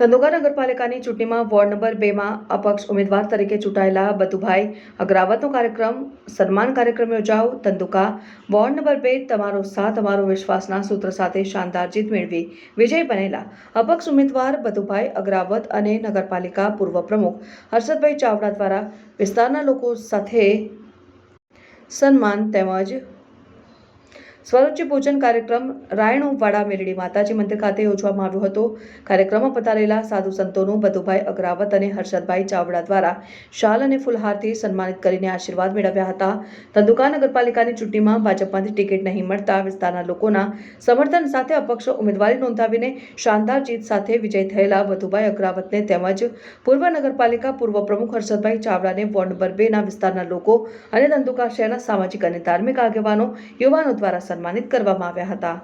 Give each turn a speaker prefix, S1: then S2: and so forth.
S1: ધંધુકા નગરપાલિકાની ચૂંટણીમાં ward number બેમાં અપક્ષ ઉમેદવાર તરીકે ચૂંટાયેલા બતુભાઈ અગ્રાવતનો કાર્યક્રમ, સન્માન કાર્યક્રમ યોજાઓ ધંધુકા વોર્ડ નંબર બે, તમારો સાથ અમારો વિશ્વાસના સૂત્ર સાથે શાનદાર જીત મેળવી વિજય બનેલા અપક્ષ ઉમેદવાર બતુભાઈ અગ્રાવત અને નગરપાલિકા પૂર્વ પ્રમુખ હર્ષદભાઈ ચાવડા દ્વારા વિસ્તારના લોકો સાથે સન્માન તેમજ સ્વરૂચિ પૂજન કાર્યક્રમ રાયણુવાડા મેરડી માતાજી મંદિર ખાતે યોજવામાં આવ્યો હતો. કાર્યક્રમમાં પધારેલા સાધુ સંતોનું બધુભાઈ અગ્રાવત અને હર્ષદભાઈ ચાવડા દ્વારા શાલ અને ફુલહારથી સન્માનિત કરીને આશીર્વાદ મેળવ્યા હતા. ધંધુકા નગરપાલિકાની ચૂંટણીમાં ભાજપમાંથી ટિકિટ નહીં મળતા વિસ્તારના લોકોના સમર્થન સાથે અપક્ષ ઉમેદવારી નોંધાવીને શાનદાર જીત સાથે વિજય થયેલા બધુભાઈ અગ્રાવતને તેમજ પૂર્વ નગરપાલિકા પૂર્વ પ્રમુખ હર્ષદભાઈ ચાવડાને વોર્ડ નંબર બેના વિસ્તારના લોકો અને ધંધુકા શહેરના સામાજિક અને ધાર્મિક આગેવાનો યુવાનો દ્વારા સન્માનિત કરવામાં આવ્યા હતા.